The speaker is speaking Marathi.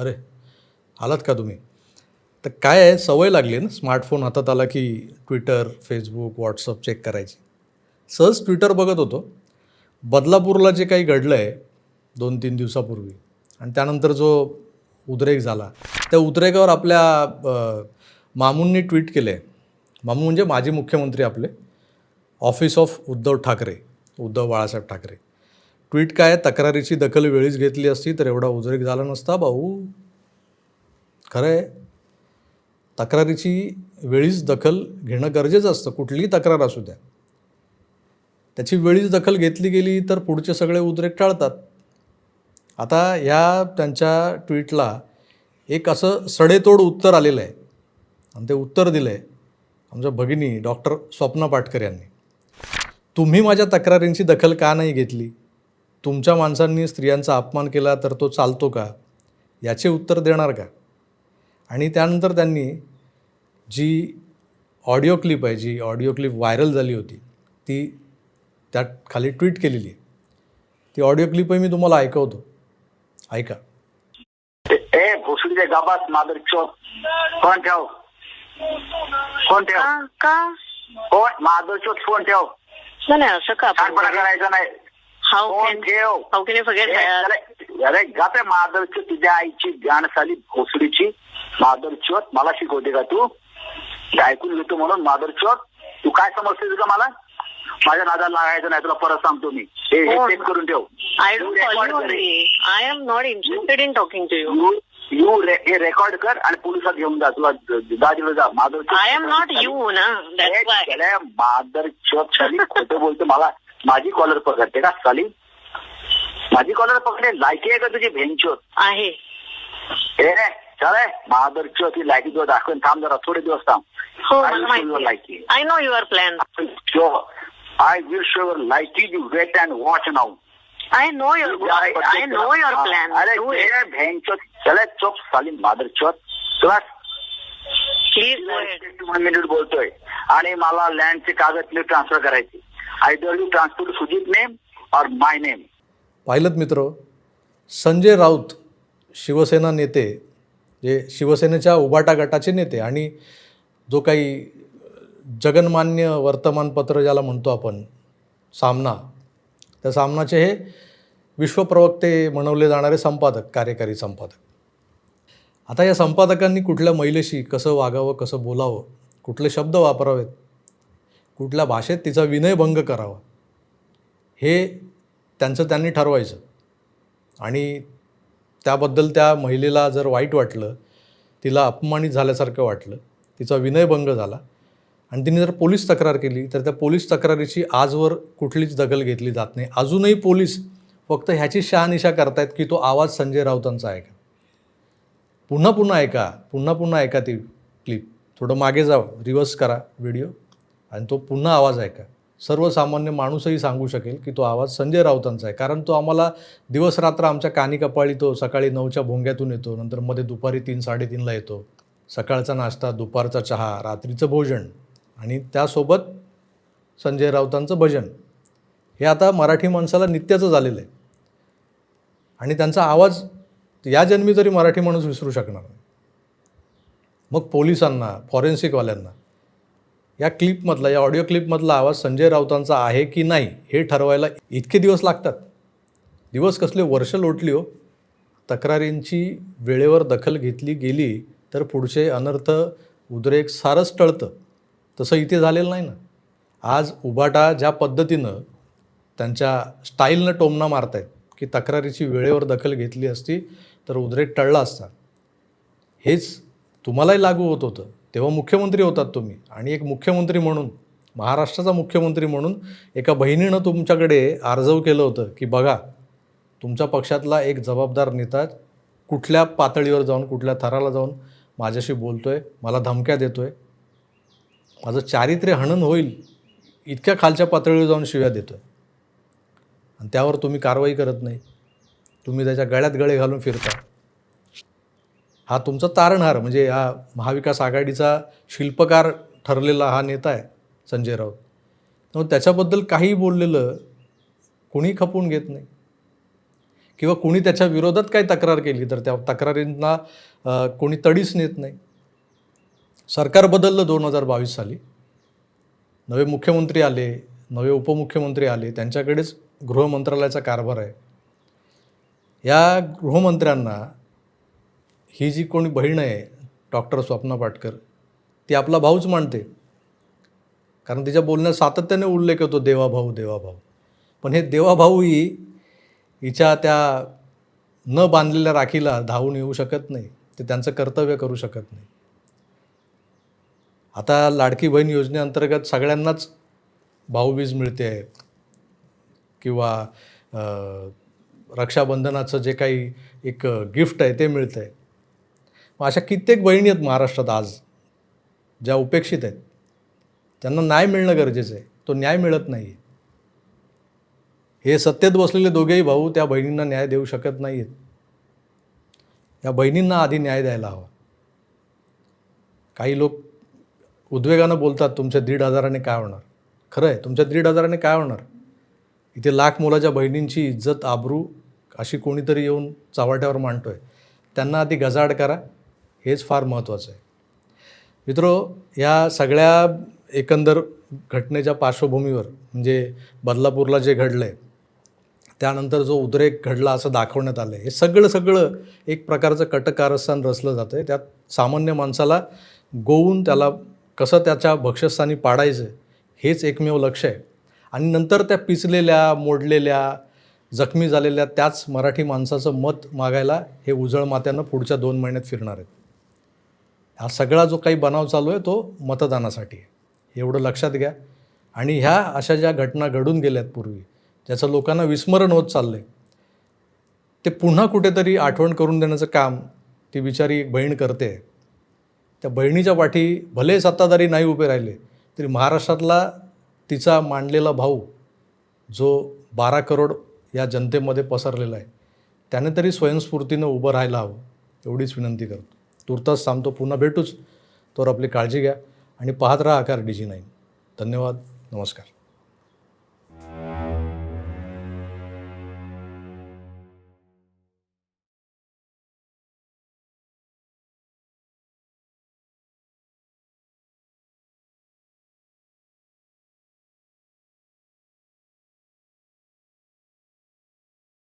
अरे आलात का तुम्ही? तर काय आहे सवय लागली ना स्मार्टफोन हातात आला की ट्विटर फेसबुक व्हॉट्सअप चेक करायची. सहज ट्विटर बघत होतो. बदलापूरला जे काही घडलं आहे दोन तीन दिवसापूर्वी आणि त्यानंतर जो उद्रेक झाला त्या उद्रेकावर आपल्या मामूंनी ट्विट केलं आहे मामू म्हणजे माजी मुख्यमंत्री आपले office of Uddhav Thackeray Uddhav Balasaheb Thackeray. Tweet काय तक्रारीची दखल वेळीच घेतली असती तर एवढा उद्रेक झाला नसता भाऊ. खरं आहे तक्रारीची वेळीच दखल घेणं गरजेचं असतं कुठलीही तक्रार असू द्या. त्याची वेळीच दखल घेतली गेली तर पुढचे सगळे उद्रेक टाळतात. आता ह्या त्यांच्या ट्विटला एक असं सडेतोड उत्तर आलेलं आहे. आणि ते उत्तर दिलं आहे आमच्या भगिनी डॉक्टर स्वप्ना पाटकर यांनी. तुम्ही माझ्या तक्रारींची दखल का नाही घेतली? तुमच्या माणसांनी स्त्रियांचा अपमान केला तर तो चालतो का? याचे उत्तर देणार का? आणि त्यानंतर त्यांनी जी ऑडिओ क्लिप आहे जी ऑडिओ क्लिप व्हायरल झाली होती ती त्यात खाली ट्विट केलेली आहे. ती ऑडिओ क्लिपही मी तुम्हाला ऐकवतो. ऐका. ए भोसडीचे गाबात मादर चोत फोन ठेव? फोन ठेव? का का? फोन मादर चोत फोन ठेव? नाही असं का करायचा नाही. हाऊ कॅन ठेव हाऊ कॅन यू फॉरगेट अरे गाते मादरची तुझ्या आईची ज्ञान साली भोसडीची मादर चोत मला शिकवते का तू? ऐकून घेतो म्हणून मादर चोत तू काय समजतेस का मला? माझ्या नादाला लागायचं नाही तुला परत सांगतो मी. हे check करून ठेव. I don't I am not interested in talking to you you हे रेकॉर्ड कर आणि पोलिसात घेऊन जा. तुला दादीला जा. Madhav I am not you ना. चोप साली खोटं बोलतो मला. माझी कॉलर पकडते का साली माझी कॉलर पकडे लायकी आहे का तुझी भेंचोत आहे. हे चालेल मादर चोत ही लायकी तुला दाखवून. थांब जरा थोडे दिवस थांब. हो मला माहिती लायकी. I know your plan I will show your लायकी. You wait and watch now I know your I know your plan अरे भेंचोत चले चोप साली मादर चोत तुला प्लीज वन मिनिट बोलतोय. आणि मला लँडचे कागद ट्रान्सफर करायचे. Either you transfer Sujit name or my name. पाहिलं मित्र संजय राऊत शिवसेना नेते जे शिवसेनेच्या उबाटा गटाचे नेते आणि जो काही जगनमान्य वर्तमानपत्र ज्याला म्हणतो आपण सामना त्या सामनाचे हे विश्वप्रवक्ते म्हणवले जाणारे संपादक कार्यकारी संपादक. आता या संपादकांनी कुठल्या महिलेशी कसं वागावं कसं बोलावं कुठले शब्द वापरावेत कुठल्या भाषेत तिचा विनयभंग करावा हे त्यांचं त्यांनी ठरवायचं. आणि त्याबद्दल त्या महिलेला जर वाईट वाटलं तिला अपमानित झाल्यासारखं वाटलं तिचा विनयभंग झाला आणि तिने जर पोलीस तक्रार केली तर त्या पोलीस तक्रारीची आजवर कुठलीच दखल घेतली जात नाही. अजूनही पोलीस फक्त ह्याची शहानिशा करतायत की तो आवाज संजय राऊतांचा आहे का? पुन्हा पुन्हा ऐका पुन्हा पुन्हा ऐका ती क्लिप थोडं मागे जा रिवर्स करा व्हिडिओ आणि तो पुन्हा आवाज ऐका. सर्वसामान्य माणूसही सांगू शकेल की तो आवाज संजय राऊतांचा आहे. कारण तो आम्हाला दिवस रात्र आमच्या कानी कपाळी तो सकाळी नऊच्या भोंग्यातून येतो नंतर मध्ये दुपारी तीन साडेतीनला येतो. सकाळचा नाश्ता दुपारचा चहा रात्रीचं भोजन आणि त्यासोबत संजय राऊतांचं भजन. हे आता मराठी माणसाला नित्याचं झालेलं आहे. आणि त्यांचा आवाज या जन्मी तरी मराठी माणूस विसरू शकणार नाही. मग पोलिसांना फॉरेन्सिकवाल्यांना या क्लिपमधला या ऑडिओ क्लिपमधला आवाज संजय राऊतांचा आहे की नाही हे ठरवायला इतके दिवस लागतात. दिवस कसले वर्ष लोटली हो. तक्रारींची वेळेवर दखल घेतली गेली तर पुढचे अनर्थ उद्रेक सारंच टळतं. तसं इथे झालेलं नाही ना. आज उबाटा ज्या पद्धतीनं त्यांच्या स्टाईलनं टोमना मारतायत की तक्रारीची वेळेवर दखल घेतली असती तर उद्रेक टळला असता. हेच तुम्हालाही लागू होत होतं. तेव्हा मुख्यमंत्री होतात तुम्ही. आणि एक मुख्यमंत्री म्हणून महाराष्ट्राचा मुख्यमंत्री म्हणून एका बहिणीनं तुमच्याकडे आर्जव केलं होतं की बघा तुमच्या पक्षातला एक जबाबदार नेता कुठल्या पातळीवर जाऊन कुठल्या थराला जाऊन माझ्याशी बोलतोय मला धमक्या देतोय. माझं चारित्र्य हनन होईल इतक्या खालच्या पातळीवर जाऊन शिव्या देतोय. आणि त्यावर तुम्ही कारवाई करत नाही. तुम्ही त्याच्या गळ्यात गळे घालून फिरता. हा तुमचा तारणहार म्हणजे हा महाविकास आघाडीचा शिल्पकार ठरलेला हा नेता आहे संजय राऊत. त्यामुळे त्याच्याबद्दल काहीही बोललेलं कोणी खपवून घेत नाही. किंवा कोणी त्याच्या विरोधात काही तक्रार केली तर त्या तक्रारींना कोणी तडीच नेत नाही. सरकार बदललं दोन हजार बावीस साली. नवे मुख्यमंत्री आले नवे उपमुख्यमंत्री आले त्यांच्याकडेच गृहमंत्रालयाचा कारभार आहे. या गृहमंत्र्यांना ही जी कोणी बहीण आहे डॉक्टर स्वप्ना पाटकर ती आपला भाऊच मानते. कारण तिच्या बोलण्यात सातत्याने उल्लेख होतो देवाभाऊ देवाभाऊ पण हे देवाभाऊही हिच्या त्या न बांधलेल्या राखीला धावून येऊ शकत नाही ते त्यांचं कर्तव्य करू शकत नाही. आता लाडकी बहीण योजनेअंतर्गत सगळ्यांनाच भाऊबीज मिळते आहे. किंवा रक्षाबंधनाचं जे काही एक गिफ्ट आहे ते मिळतं आहे मग अशा कित्येक बहिणी आहेत महाराष्ट्रात आज ज्या उपेक्षित आहेत. त्यांना न्याय मिळणं गरजेचं आहे. तो न्याय मिळत नाही हे सत्तेत बसलेले दोघेही भाऊ त्या बहिणींना न्याय देऊ शकत नाही आहेत या बहिणींना आधी न्याय द्यायला हवा. काही लोक उद्वेगानं बोलतात तुमच्या दीड हजाराने काय होणार? खरं आहे तुमच्या दीड हजाराने काय होणार? इथे लाख मुलाच्या बहिणींची इज्जत आबरू अशी कोणीतरी येऊन चावाट्यावर मांडतोय. त्यांना आधी गजाड करा. हेच फार महत्त्वाचं आहे. मित्रो या सगळ्या एकंदर घटनेच्या पार्श्वभूमीवर म्हणजे बदलापूरला जे घडलं आहे त्यानंतर जो उद्रेक घडला असं दाखवण्यात आलं आहे हे सगळं सगळं एक प्रकारचं कटकारस्थान रचलं जातं आहे त्यात सामान्य माणसाला गोवून त्याला कसं त्याच्या भक्षस्थानी पाडायचं हेच एकमेव लक्ष आहे. आणि नंतर त्या पिचलेल्या मोडलेल्या जखमी झालेल्या त्याच मराठी माणसाचं मत मागायला हे उजळ मात्यानं पुढच्या दोन महिन्यात फिरणार आहेत. हा सगळा जो काही बनाव चालू आहे तो मतदानासाठी आहे. एवढं लक्षात घ्या. आणि ह्या अशा ज्या घटना घडून गेल्यात पूर्वी ज्याचं लोकांना विस्मरण होत चाललं आहे ते पुन्हा कुठेतरी आठवण करून देण्याचं काम ती बिचारी एक बहीण करते. त्या बहिणीच्या पाठी भले सत्ताधारी नाही उभे राहिले तरी महाराष्ट्रातला तिचा मांडलेला भाऊ जो बारा करोड या जनतेमध्ये पसरलेला आहे त्याने तरी स्वयंस्फूर्तीनं उभं राहायला हवं एवढीच विनंती करतो. तुर्तास थांबतो पुन्हा भेटूच तर आपली काळजी घ्या आणि पाहत राहा आकार डी जी नाईन. धन्यवाद नमस्कार.